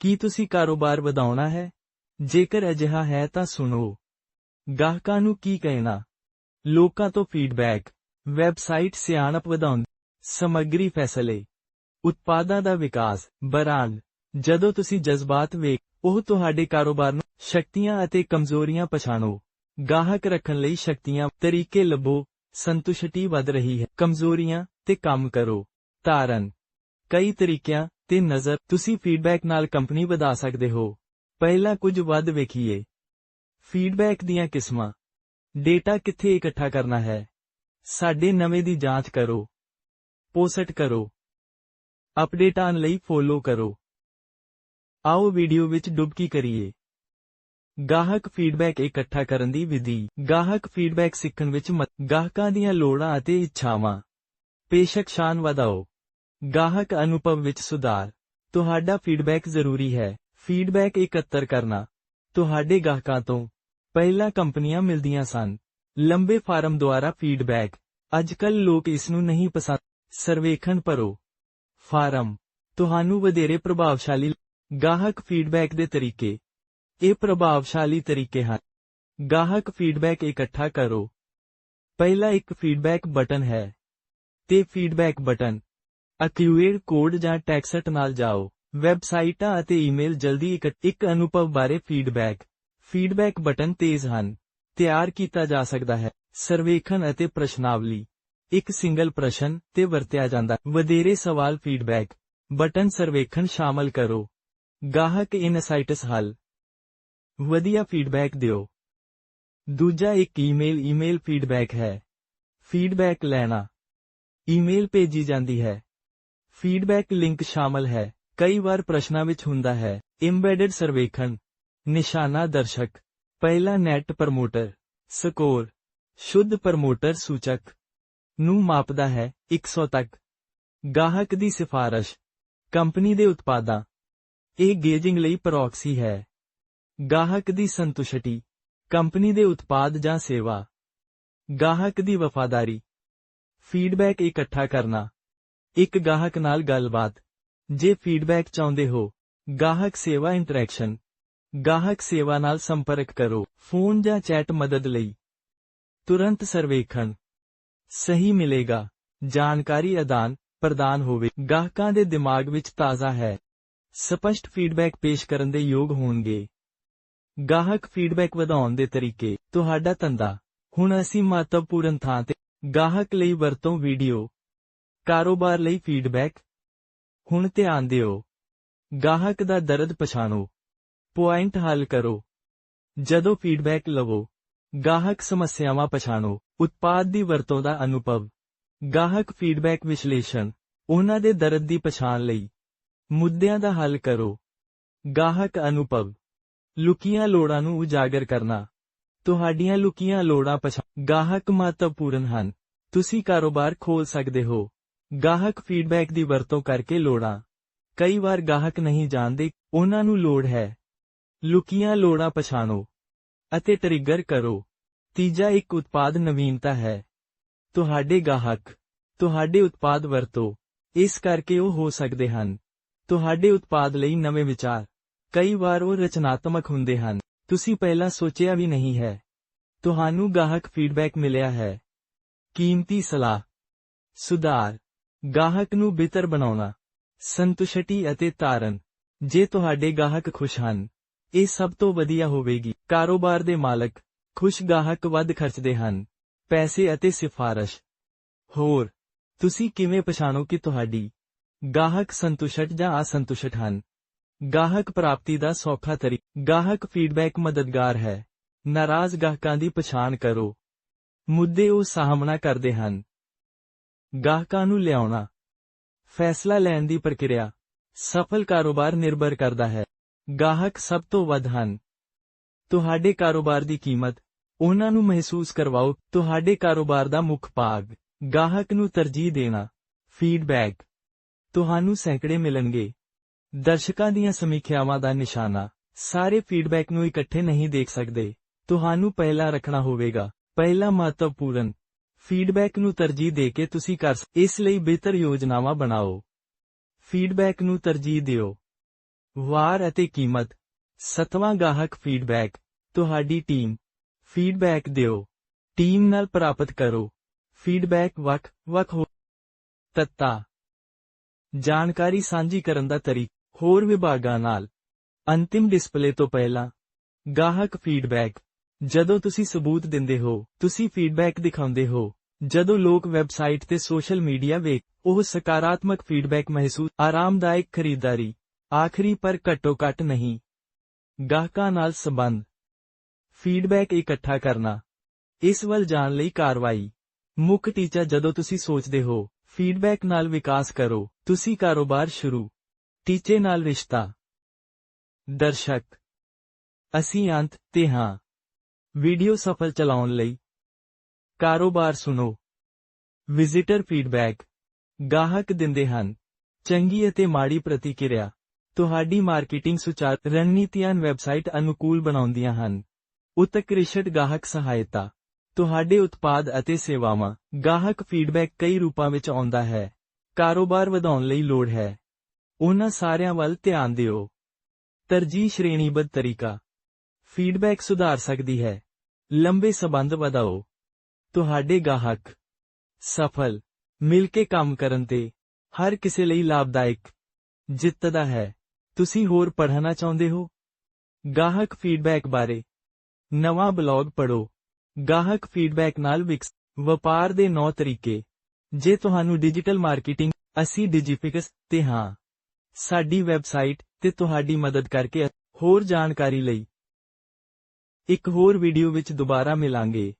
ਕੀ ਤੁਸੀਂ ਕਾਰੋਬਾਰ ਵਧਾਉਣਾ ਹੈ? ਜੇਕਰ ਅਜਿਹਾ ਹੈ ਤਾਂ ਸੁਣੋ। ਗਾਹਕਾਂ ਨੂੰ ਕੀ ਕਹਿਣਾ? ਲੋਕਾਂ ਤੋਂ ਫੀਡਬੈਕ ਵੈਬਸਾਈਟ ਸਿਆਣਪ ਵਧਾਉਣ, ਸਮੱਗਰੀ ਫੈਸਲੇ, ਉਤਪਾਦਾਂ ਦਾ ਵਿਕਾਸ, ਬ੍ਰਾਂਡ, ਜਦੋਂ ਤੁਸੀਂ ਜਜ਼ਬਾਤ ਵੇਖ, ਉਹ ਤੁਹਾਡੇ ਕਾਰੋਬਾਰ ਨੂੰ ਸ਼ਕਤੀਆਂ ਅਤੇ ਕਮਜ਼ੋਰੀਆਂ ਪਛਾਣੋ। ਗਾਹਕ ਰੱਖਣ ਲਈ ਸ਼ਕਤੀਆਂ, ਤਰੀਕੇ ਲੱਭੋ, ਸੰਤੁਸ਼ਟੀ ਵੱਧ ਰਹੀ ਹੈ। ਕਮਜ਼ੋਰੀਆਂ ਤੇ ਕੰਮ ਕਰੋ। ਧਾਰਨ ਕਈ ਤਰੀਕਿਆਂ ਤੇ ਨਜ਼ਰ ਤੁਸੀਂ ਫੀਡਬੈਕ ਨਾਲ ਕੰਪਨੀ ਵਧਾ ਸਕਦੇ ਹੋ। ਪਹਿਲਾਂ ਕੁਝ ਵੱਧ ਵੇਖੀਏ। ਫੀਡਬੈਕ ਦੀਆਂ ਕਿਸਮਾਂ। ਡੇਟਾ ਕਿੱਥੇ ਇਕੱਠਾ ਕਰਨਾ ਹੈ? ਸਾਡੇ ਨਵੇਂ ਦੀ ਜਾਂਚ ਕਰੋ। ਪੋਸਟ ਕਰੋ। ਅਪਡੇਟ ਆਨ ਲਈ ਫੋਲੋ ਕਰੋ। ਆਓ ਵੀਡੀਓ ਵਿੱਚ ਡੁਬਕੀ ਕਰੀਏ। ਗਾਹਕ ਫੀਡਬੈਕ ਇਕੱਠਾ ਕਰਨ ਦੀ ਵਿਧੀ। ਗਾਹਕ ਫੀਡਬੈਕ ਸਿੱਖਣ ਵਿੱਚ ਮਦ ਗਾਹਕਾਂ ਦੀਆਂ ਲੋੜਾਂ ਅਤੇ ਇੱਛਾਵਾਂ। ਪੇਸ਼ਕਸ਼ਾਨ ਵਧਾਓ। ਗਾਹਕ ਅਨੁਭਵ ਵਿੱਚ ਸੁਧਾਰ। ਤੁਹਾਡਾ ਫੀਡਬੈਕ ਜ਼ਰੂਰੀ ਹੈ। ਫੀਡਬੈਕ ਇਕੱਤਰ ਕਰਨਾ। ਤੁਹਾਡੇ ਗਾਹਕਾਂ ਤੋਂ ਪਹਿਲਾਂ ਕੰਪਨੀਆਂ ਮਿਲਦੀਆਂ ਸਨ। ਲੰਬੇ ਫਾਰਮ ਦੁਆਰਾ ਫੀਡਬੈਕ ਅੱਜਕੱਲ ਲੋਕ ਇਸ ਨੂੰ ਨਹੀਂ ਪਸੰਦ। ਸਰਵੇਖਣ ਭਰੋ। ਫਾਰਮ। ਤੁਹਾਨੂੰ ਵਧੇਰੇ ਪ੍ਰਭਾਵਸ਼ਾਲੀ ਗਾਹਕ ਫੀਡਬੈਕ ਦੇ ਤਰੀਕੇ। ਇਹ ਪ੍ਰਭਾਵਸ਼ਾਲੀ ਤਰੀਕੇ ਹਨ। ਗਾਹਕ ਫੀਡਬੈਕ ਇਕੱਠਾ ਕਰੋ। ਪਹਿਲਾ ਇੱਕ ਫੀਡਬੈਕ ਬਟਨ ਹੈ। ਤੇ ਫੀਡਬੈਕ ਬਟਨ ਅਕਿਊਏਡ ਕੋਡ ਜਾਂ ਟੈਕਸਟ ਨਾਲ ਜਾਓ। ਵੈਬਸਾਈਟਾਂ ਅਤੇ ਈਮੇਲ ਜਲਦੀ ਇੱਕ ਅਨੁਭਵ ਬਾਰੇ ਫੀਡਬੈਕ। ਫੀਡਬੈਕ ਬਟਨ ਤੇਜ਼ ਹਨ। ਤਿਆਰ ਕੀਤਾ ਜਾ ਸਕਦਾ ਹੈ। ਸਰਵੇਖਣ ਅਤੇ ਪ੍ਰਸ਼ਨਾਵਲੀ। ਇੱਕ ਸਿੰਗਲ ਪ੍ਰਸ਼ਨ ਤੇ ਵਰਤਿਆ ਜਾਂਦਾ। ਵਧੇਰੇ ਸਵਾਲ ਫੀਡਬੈਕ। ਬਟਨ ਸਰਵੇਖਣ ਸ਼ਾਮਲ ਕਰੋ। ਗਾਹਕ ਇਨਸਾਈਟਸ ਹੱਲ। ਵਧੀਆ ਫੀਡਬੈਕ ਦਿਓ। ਦੂਜਾ ਇੱਕ ਈਮੇਲ। ਈਮੇਲ ਫੀਡਬੈਕ ਹੈ। ਫੀਡਬੈਕ ਲੈਣਾ। ਈਮੇਲ ਭੇਜੀ ਜਾਂਦੀ ਹੈ। ਫੀਡਬੈਕ ਲਿੰਕ ਸ਼ਾਮਲ ਹੈ। ਕਈ ਵਾਰ ਪ੍ਰਸ਼ਨਾਂ ਵਿੱਚ ਹੁੰਦਾ ਹੈ ਇੰਬੈਡਡ ਸਰਵੇਖਣ, ਨਿਸ਼ਾਨਾ ਦਰਸ਼ਕ, ਪਹਿਲਾ ਨੈਟ ਪ੍ਰਮੋਟਰ, ਸਕੋਰ, ਸ਼ੁੱਧ ਪ੍ਰਮੋਟਰ ਸੂਚਕ ਨੂੰ ਮਾਪਦਾ ਹੈ 100 ਤੱਕ। ਗਾਹਕ ਦੀ ਸਿਫਾਰਸ਼, ਕੰਪਨੀ ਦੇ ਉਤਪਾਦਾਂ, ਇਹ ਗੇਜਿੰਗ ਲਈ ਪ੍ਰੌਕਸੀ ਹੈ। ਗਾਹਕ ਦੀ ਸੰਤੁਸ਼ਟੀ, ਕੰਪਨੀ ਦੇ ਉਤਪਾਦ ਜਾਂ ਸੇਵਾ। ਗਾਹਕ ਦੀ ਵਫਾਦਾਰੀ, ਫੀਡਬੈਕ ਇਕੱਠਾ ਕਰਨਾ। ਇੱਕ ਗਾਹਕ ਨਾਲ ਗੱਲਬਾਤ। ਜੇ ਫੀਡਬੈਕ ਚਾਹੁੰਦੇ ਹੋ, ਗਾਹਕ ਸੇਵਾ ਇੰਟਰੈਕਸ਼ਨ ਗਾਹਕ ਸੇਵਾ ਨਾਲ ਸੰਪਰਕ ਕਰੋ, ਫੋਨ ਜਾਂ ਚੈਟ ਮਦਦ ਲਈ। ਤੁਰੰਤ ਸਰਵੇਖਣ। ਸਹੀ ਮਿਲੇਗਾ। ਜਾਣਕਾਰੀ ਆਦਾਨ ਪ੍ਰਦਾਨ ਹੋਵੇ। ਗਾਹਕਾਂ ਦੇ ਦਿਮਾਗ ਵਿੱਚ ਤਾਜ਼ਾ ਹੈ। ਸਪਸ਼ਟ ਫੀਡਬੈਕ ਪੇਸ਼ ਕਰਨ ਦੇ ਯੋਗ ਹੋਣਗੇ। ਗਾਹਕ ਫੀਡਬੈਕ ਵਧਾਉਣ ਦੇ ਤਰੀਕੇ। ਤੁਹਾਡਾ ਧੰਦਾ। ਹੁਣ ਅਸੀਂ ਮਹੱਤਵਪੂਰਨ ਥਾਂ ਤੇ ਗਾਹਕ ਲਈ ਵਰਤੋਂ ਵੀਡੀਓ ਕਾਰੋਬਾਰ ਲਈ ਫੀਡਬੈਕ ਹੁਣ ਧਿਆਨ ਦਿਓ। ਗਾਹਕ ਦਾ ਦਰਦ ਪਛਾਣੋ। ਪੁਆਇੰਟ ਹੱਲ ਕਰੋ। ਜਦੋਂ ਫੀਡਬੈਕ ਲਵੋ, ਗਾਹਕ ਸਮੱਸਿਆਵਾਂ ਪਛਾਣੋ। ਉਤਪਾਦ ਦੀ ਵਰਤੋਂ ਦਾ ਅਨੁਭਵ। ਗਾਹਕ ਫੀਡਬੈਕ ਵਿਸ਼ਲੇਸ਼ਣ, ਉਹਨਾਂ ਦੇ ਦਰਦ ਦੀ ਪਛਾਣ ਲਈ। ਮੁੱਦਿਆਂ ਦਾ ਹੱਲ ਕਰੋ। ਗਾਹਕ ਅਨੁਭਵ। ਲੁਕੀਆਂ ਲੋੜਾਂ ਨੂੰ ਉਜਾਗਰ ਕਰਨਾ। ਤੁਹਾਡੀਆਂ ਲੁਕੀਆਂ ਲੋੜਾਂ ਪਛਾਣ। ਗਾਹਕ ਮਹੱਤਵਪੂਰਨ ਹਨ। ਤੁਸੀਂ ਕਾਰੋਬਾਰ ਖੋਲ ਸਕਦੇ ਹੋ। ਗਾਹਕ ਫੀਡਬੈਕ ਦੀ ਵਰਤੋਂ ਕਰਕੇ ਲੋੜਾਂ। ਕਈ ਵਾਰ ਗਾਹਕ ਨਹੀਂ ਜਾਣਦੇ, ਉਹਨਾਂ ਨੂੰ ਲੋੜ ਹੈ। ਲੁਕੀਆਂ ਲੋੜਾਂ ਪਛਾਣੋ ਅਤੇ ਟਰਿਗਰ ਕਰੋ। ਤੀਜਾ ਇੱਕ ਉਤਪਾਦ ਨਵੀਨਤਾ ਹੈ। ਤੁਹਾਡੇ ਗਾਹਕ, ਤੁਹਾਡੇ ਉਤਪਾਦ ਵਰਤੋ। ਇਸ ਕਰਕੇ ਉਹ ਹੋ ਸਕਦੇ ਹਨ। ਤੁਹਾਡੇ ਉਤਪਾਦ ਲਈ ਨਵੇਂ ਵਿਚਾਰ। ਕਈ ਵਾਰ ਉਹ ਰਚਨਾਤਮਕ ਹੁੰਦੇ ਹਨ। ਤੁਸੀਂ ਪਹਿਲਾਂ ਸੋਚਿਆ ਵੀ ਨਹੀਂ ਹੈ। ਤੁਹਾਨੂੰ ਗਾਹਕ ਫੀਡਬੈਕ ਮਿਲਿਆ ਹੈ। ਕੀਮਤੀ ਸਲਾਹ। ਸੁਧਾਰ। ਗਾਹਕ ਨੂੰ ਬਿਹਤਰ ਬਣਾਉਣਾ, ਸੰਤੁਸ਼ਟੀ ਅਤੇ ਤਾਰਨ, ਜੇ ਤੁਹਾਡੇ ਗਾਹਕ ਖੁਸ਼ ਹਨ, ਇਹ ਸਭ ਤੋਂ ਵਧੀਆ ਹੋਵੇਗੀ। ਕਾਰੋਬਾਰ ਦੇ ਮਾਲਕ ਖੁਸ਼ ਗਾਹਕ ਵੱਧ ਖਰਚਦੇ ਹਨ, ਪੈਸੇ ਅਤੇ ਸਿਫਾਰਸ਼। ਹੋਰ, ਤੁਸੀਂ ਕਿਵੇਂ ਪਛਾਣੋ ਕਿ ਤੁਹਾਡੀ ਗਾਹਕ ਸੰਤੁਸ਼ਟ ਜਾਂ ਅਸੰਤੁਸ਼ਟ ਹਨ? ਗਾਹਕ ਪ੍ਰਾਪਤੀ ਦਾ ਸੌਖਾ ਤਰੀਕਾ ਗਾਹਕ ਫੀਡਬੈਕ ਮਦਦਗਾਰ ਹੈ। ਨਾਰਾਜ਼ ਗਾਹਕਾਂ ਦੀ ਪਛਾਣ ਕਰੋ। ਮੁੱਦੇ ਉਹ ਸਾਹਮਣਾ ਕਰਦੇ ਹਨ। ਗਾਹਕਾਂ ਨੂੰ ਲਿਆਉਣਾ। ਫੈਸਲਾ ਲੈਣ ਦੀ ਪ੍ਰਕਿਰਿਆ ਸਫਲ ਕਾਰੋਬਾਰ ਨਿਰਭਰ ਕਰਦਾ ਹੈ। ਗਾਹਕ ਸਭ ਤੋਂ ਵੱਧ ਹਨ। ਤੁਹਾਡੇ ਕਾਰੋਬਾਰ ਦੀ ਕੀਮਤ, ਉਹਨਾਂ ਨੂੰ ਮਹਿਸੂਸ ਕਰਵਾਓ। ਤੁਹਾਡੇ ਕਾਰੋਬਾਰ ਦਾ ਮੁੱਖ ਭਾਗ, ਗਾਹਕ ਨੂੰ ਤਰਜੀਹ ਦੇਣਾ ਫੀਡਬੈਕ ਤੁਹਾਨੂੰ ਸੈਂਕੜੇ ਮਿਲਣਗੇ। ਦਰਸ਼ਕਾਂ ਦੀਆਂ ਸਮੀਖਿਆਵਾਂ ਦਾ ਨਿਸ਼ਾਨਾ। ਸਾਰੇ ਫੀਡਬੈਕ ਨੂੰ ਇਕੱਠੇ ਨਹੀਂ ਦੇਖ ਸਕਦੇ। ਤੁਹਾਨੂੰ ਪਹਿਲਾ ਰੱਖਣਾ ਹੋਵੇਗਾ। ਪਹਿਲਾ ਮਹੱਤਵਪੂਰਨ ਫੀਡਬੈਕ ਨੂੰ ਤਰਜੀਹ ਦੇ ਕੇ ਤੁਸੀਂ ਕਰ ਸ- ਇਸ ਲਈ ਬਿਹਤਰ ਯੋਜਨਾਵਾਂ ਬਣਾਓ। ਫੀਡਬੈਕ ਨੂੰ ਤਰਜੀਹ ਦਿਓ। ਵਾਰ ਅਤੇ ਕੀਮਤ। ਸਤਵਾਂ ਗਾਹਕ ਫੀਡਬੈਕ। ਤੁਹਾਡੀ ਟੀਮ। ਫੀਡਬੈਕ ਦਿਓ। ਟੀਮ ਨਾਲ ਪ੍ਰਾਪਤ ਕਰੋ। ਫੀਡਬੈਕ ਵੱਖ ਵੱਖ ਹੋ ਤੱਤਾ। ਜਾਣਕਾਰੀ ਸਾਂਝੀ ਕਰਨ ਦਾ ਤਰੀਕਾ ਹੋਰ ਵਿਭਾਗਾਂ ਨਾਲ। ਅੰਤਿਮ ਡਿਸਪਲੇ ਤੋਂ ਪਹਿਲਾਂ। ਗਾਹਕ ਫੀਡਬੈਕ। ਜਦੋਂ ਤੁਸੀਂ ਸਬੂਤ ਦਿੰਦੇ ਹੋ, ਤੁਸੀਂ ਫੀਡਬੈਕ ਦਿਖਾਉਂਦੇ ਹੋ। ਜਦੋਂ ਲੋਕ ਵੈਬਸਾਈਟ ਤੇ ਸੋਸ਼ਲ ਮੀਡੀਆ ਵੇਖ, ਉਹ ਸਕਾਰਾਤਮਕ ਫੀਡਬੈਕ ਮਹਿਸੂਸ, ਆਰਾਮਦਾਇਕ ਖਰੀਦਦਾਰੀ। ਆਖਰੀ ਪਰ ਘੱਟੋ ਘੱਟ ਨਹੀਂ। ਗਾਹਕਾਂ ਨਾਲ ਸੰਬੰਧ। ਫੀਡਬੈਕ ਇਕੱਠਾ ਕਰਨਾ। ਇਸ ਵੱਲ ਜਾਣ ਲਈ ਕਾਰਵਾਈ। ਮੁੱਖ ਟੀਚਾ, ਜਦੋਂ ਤੁਸੀਂ ਸੋਚਦੇ ਹੋ ਫੀਡਬੈਕ ਨਾਲ ਵਿਕਾਸ ਕਰੋ, ਤੁਸੀਂ ਕਾਰੋਬਾਰ ਸ਼ੁਰੂ। ਟੀਚੇ ਨਾਲ ਰਿਸ਼ਤਾ। ਦਰਸ਼ਕ। ਅਸੀਂ ਅੰਤ ਤੇ ਹਾਂ। ਵੀਡੀਓ ਸਫਲ ਚਲਾਉਣ ਲਈ। ਕਾਰੋਬਾਰ ਸੁਣੋ। ਵਿਜ਼ਿਟਰ ਫੀਡਬੈਕ ਗਾਹਕ ਦਿੰਦੇ ਹਨ। ਚੰਗੀ ਅਤੇ ਮਾੜੀ ਪ੍ਰਤੀਕਿਰਿਆ। ਤੁਹਾਡੀ ਮਾਰਕੀਟਿੰਗ ਸੁਚਾਰ ਰਣਨੀਤੀਆਂ ਵੈਬਸਾਈਟ ਅਨੁਕੂਲ ਬਣਾਉਂਦੀਆਂ ਹਨ। ਉਤਕ੍ਰਿਸ਼ਟ ਗਾਹਕ ਸਹਾਇਤਾ। ਤੁਹਾਡੇ ਉਤਪਾਦ ਅਤੇ ਸੇਵਾਵਾਂ। ਗਾਹਕ ਫੀਡਬੈਕ ਕਈ ਰੂਪਾਂ ਵਿੱਚ ਆਉਂਦਾ ਹੈ। ਕਾਰੋਬਾਰ ਵਧਾਉਣ ਲਈ ਲੋੜ ਹੈ। ਉਹਨਾਂ ਸਾਰਿਆਂ ਵੱਲ ਧਿਆਨ ਦਿਓ। ਤਰਜੀਹ ਸ਼੍ਰੇਣੀਬੱਧ ਤਰੀਕਾ। ਫੀਡਬੈਕ ਸੁਧਾਰ ਸਕਦੀ ਹੈ। ਲੰਬੇ ਸਬੰਧ ਵਧਾਓ। ਤੁਹਾਡੇ ਗਾਹਕ ਸਫਲ, ਮਿਲ ਕੇ ਕੰਮ ਕਰਨ ਤੇ ਹਰ ਕਿਸੇ ਲਈ ਲਾਭਦਾਇਕ ਜਿੱਤਦਾ ਹੈ। ਤੁਸੀਂ ਹੋਰ ਪੜ੍ਹਨਾ ਚਾਹੁੰਦੇ ਹੋ? ਗਾਹਕ ਫੀਡਬੈਕ ਬਾਰੇ ਨਵਾਂ ਬਲੌਗ ਪੜ੍ਹੋ। ਗਾਹਕ ਫੀਡਬੈਕ ਨਾਲ ਵਿਕਸ ਵਪਾਰ ਦੇ 9 ਤਰੀਕੇ। ਜੇ ਤੁਹਾਨੂੰ ਡਿਜੀਟਲ ਮਾਰਕੀਟਿੰਗ ਅਸੀਂ ਡਿਜੀਫਿਕਸ ਤੇ ਹਾਂ। ਸਾਡੀ ਵੈਬਸਾਈਟ ਤੇ ਤੁਹਾਡੀ ਮਦਦ ਕਰਕੇ ਹੋਰ ਜਾਣਕਾਰੀ ਲਈ ਇੱਕ ਹੋਰ ਵੀਡੀਓ ਵਿੱਚ ਦੁਬਾਰਾ ਮਿਲਾਂਗੇ।